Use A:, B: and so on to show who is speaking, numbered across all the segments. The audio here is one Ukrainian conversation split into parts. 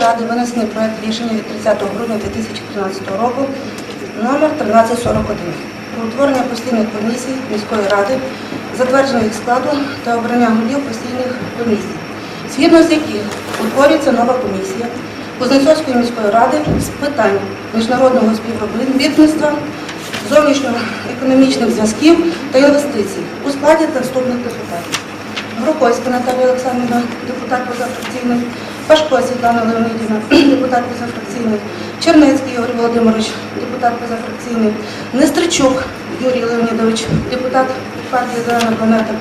A: ради винесений проект рішення від 30 грудня 2013 року номер 1341 про утворення постійних комісій міської ради, затвердження їх складу та обрання голів постійних комісій, згідно з яких утворюється нова комісія Кузнецовської міської ради з питань міжнародного співробітництва, зовнішньоекономічних зв'язків та інвестицій у складі наступних депутатів. Грокойська Наталія Олександрівна, депутат позафракційний, Пашко Світлана Леонідівна, депутат позафракційний, Чернецький Ігор Володимирович, депутат позафракційний, Нестричук Юрій Леонідович, депутат партії Зелена планета,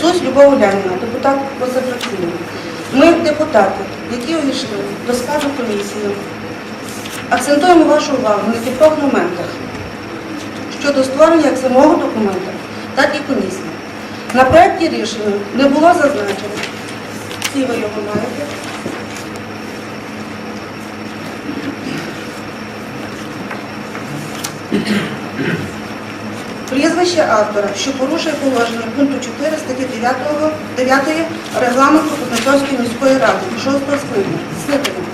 A: Сусь Любов Улянівна, депутат позафракційний. Ми, депутати, які увійшли до складу комісії, акцентуємо вашу увагу на кількох моментах щодо створення як самого документа, так і комісії. На проєкті рішення не було зазначено, всі ви його маєте, прізвище автора, що порушує положення пункту 4 статті 9, 9 регламенту Кузнецовської міської ради 6 скликання,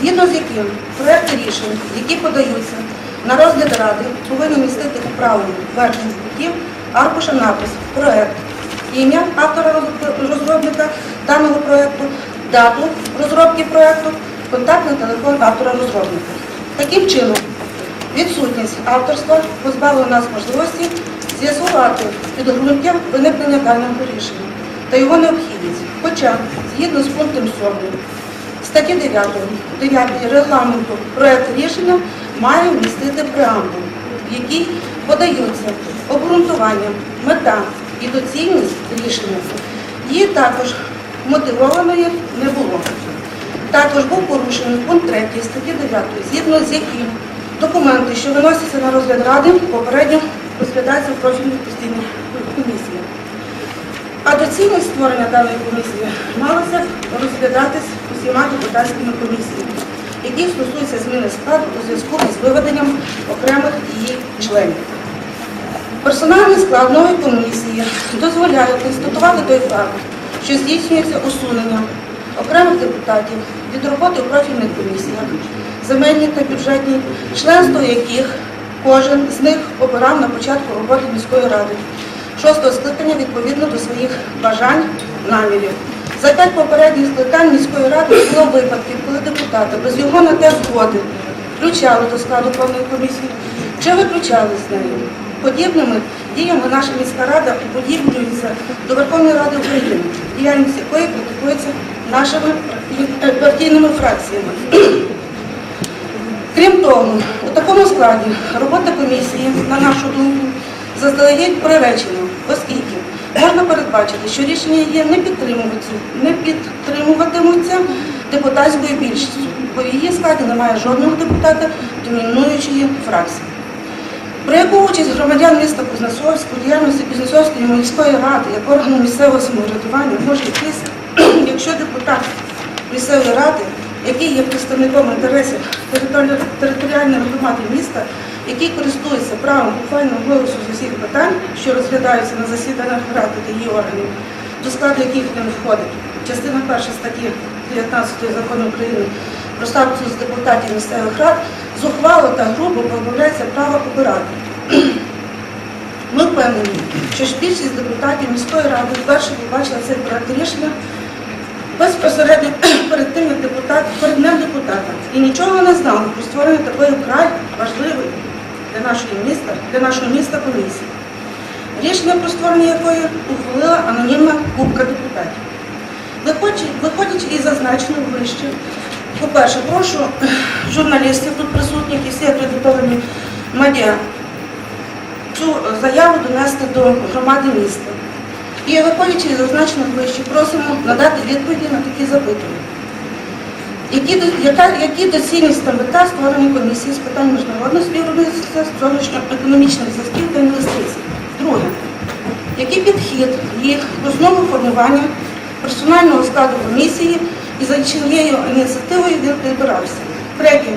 A: згідно з яким проекти рішень, які подаються на розгляд ради, повинні містити управлені верхніх путів аркуша напис проект, ім'я автора розробника даного проекту, дату розробки проекту, контактний телефон автора розробника. Таким чином, Відсутність авторства позбавила нас можливості з'ясувати підґрунтя виникнення даного рішення та його необхідність. Хоча, згідно з пунктом 7 статті 9, 9 регламенту, проект рішення має містити преамбул, в якій подаються обґрунтування, мета і доцільність рішення. Її також мотивованої не було. Також був порушений пункт 3 статті 9, згідно з яким документи, що виносяться на розгляд ради, попередньо розглядаються в профільних постійних комісіях. А доцільність створення даної комісії малося розглядатись усіма депутатськими комісіями, які стосуються зміни складу у зв'язку з виведенням окремих її членів. Персональний склад нової комісії дозволяє констатувати той факт, що здійснюється усунення окремих депутатів від роботи у профільних комісіях, земельні та бюджетні, членство яких кожен з них обирав на початку роботи міської ради, шостого скликання відповідно до своїх бажань, намірів. За п'ять попередніх скликань міської ради було випадків, коли депутати без його на те згоди включали до складу певної комісії чи виключали з неї. Подібними діями наша міська рада уподібнюється до Верховної Ради України, діяльність якої критикується нашими партійними фракціями. Крім того, у такому складі робота комісії, на нашу думку, заздалегідь приречена, оскільки можна передбачити, що рішення є не підтримуються, не підтримуватимуться депутатською більшістю, бо в її складі немає жодного депутата домінуючої фракції. Про яку участь громадян міста Кузнецовська діяльності Кузнецовської міської ради як органу місцевого самоврядування може йтися, якщо депутат місцевої ради, який є представником інтересів територі- територіальної громади міста, який користується правом буквального голосу з усіх питань, що розглядаються на засіданнях ради та її органів, до складу яких він входить. Частина перша статті 19 закону України про статус депутатів місцевих рад зухвало та грубо позбавляється права обирати. Ми впевнені, що ж більшість депутатів міської ради вперше побачила цей проект рішення безпосередньо перед тим, як депутат, перед ним депутатом. І нічого не знали про створення такої вкрай важливої для нашого міста, для нашого міста комісії. Рішення про створення якої ухвалила анонімна кубка депутатів. Виходячи, виходячи із зазначеного вище, по-перше, прошу журналістів тут присутніх і всі акредитовані медіа цю е, заяву донести до громади міста. І виходячи із зазначеного вище, просимо надати відповіді на такі запитання. Які, яка, які доцільність та мета створення комісії з питань міжнародного співробітництва, зовнішньоекономічних зв'язків та інвестицій? Друге. Який підхід їх до основу формування персонального складу комісії і за чиєю ініціативою він підбирався? Третє.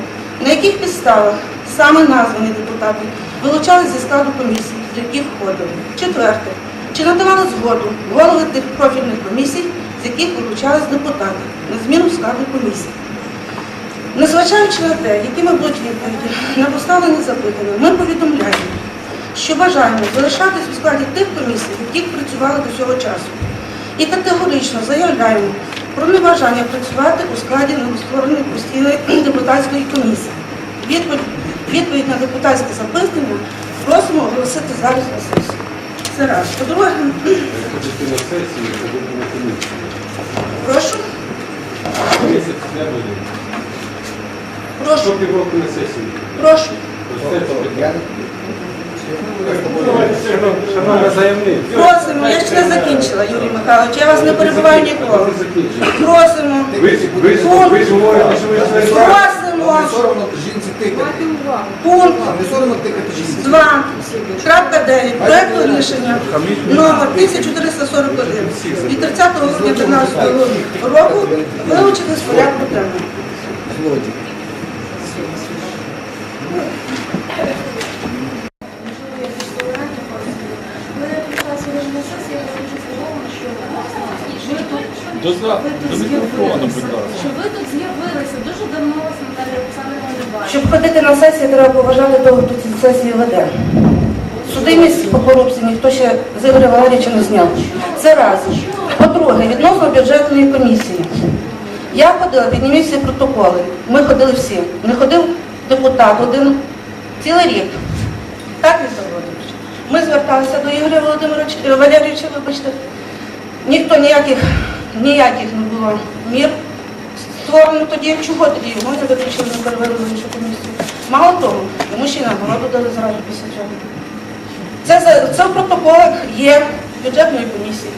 A: На яких підставах саме названі депутати вилучали зі складу комісії, до яких входили? Четверте. Чи надавали згоду голови тих профільних комісій, з яких вилучались депутати на зміну складу комісії? Незважаючи на те, якими будуть відповіді на поставлені запитання, ми повідомляємо, що бажаємо залишатись у складі тих комісій, в яких працювали до цього часу. І категорично заявляємо про небажання працювати у складі новоствореної постійної депутатської комісії. Відповідь, відповідь на депутатське запитання просимо оголосити зараз на сесію. Це раз. По-друге, прошу,
B: Місяць не буде.
A: прошу,
B: Що півроку на сесію?
A: прошу.
B: Шановна заявниця.
A: Просимо, я ще не закінчила, Юрій Михайлович, я вас не перебуваю ніколи. Просимо.
B: Ви, ж говорите, що ви знаєте.
A: Просимо.
C: Не соромно жінці тикати.
A: Пункт
C: Не соромно тикати жінці.
A: 2. Крапка 9. Проекту рішення номер 1441 від 30 грудня 2013 року вилучити з порядку денного.
D: До,
E: ви тут
D: до мікрофону, будь
E: з'явилися,
D: ласка.
E: що ви тут з'явилися. Дуже давно вас Наталія Олександрівна не бачила.
A: Щоб ходити на сесії, треба поважати того, хто ці сесії веде. Судимість по корупції ніхто ще з Ігоря Валерійовича не зняв. Це раз. По-друге, відносно бюджетної комісії. Я ходила, підніміть всі протоколи. Ми ходили всі. Не ходив депутат один цілий рік. Так, Віктор Володимирович? Ми зверталися до Ігоря Володимировича Валерійовича, вибачте. Ніхто ніяких, ніяких не було мір створено тоді. Чого тоді його не виключили, не перевели в іншу комісію? Мало того, йому ще й нагороду дали зразу після цього. Це, це в протоколах є бюджетної комісії.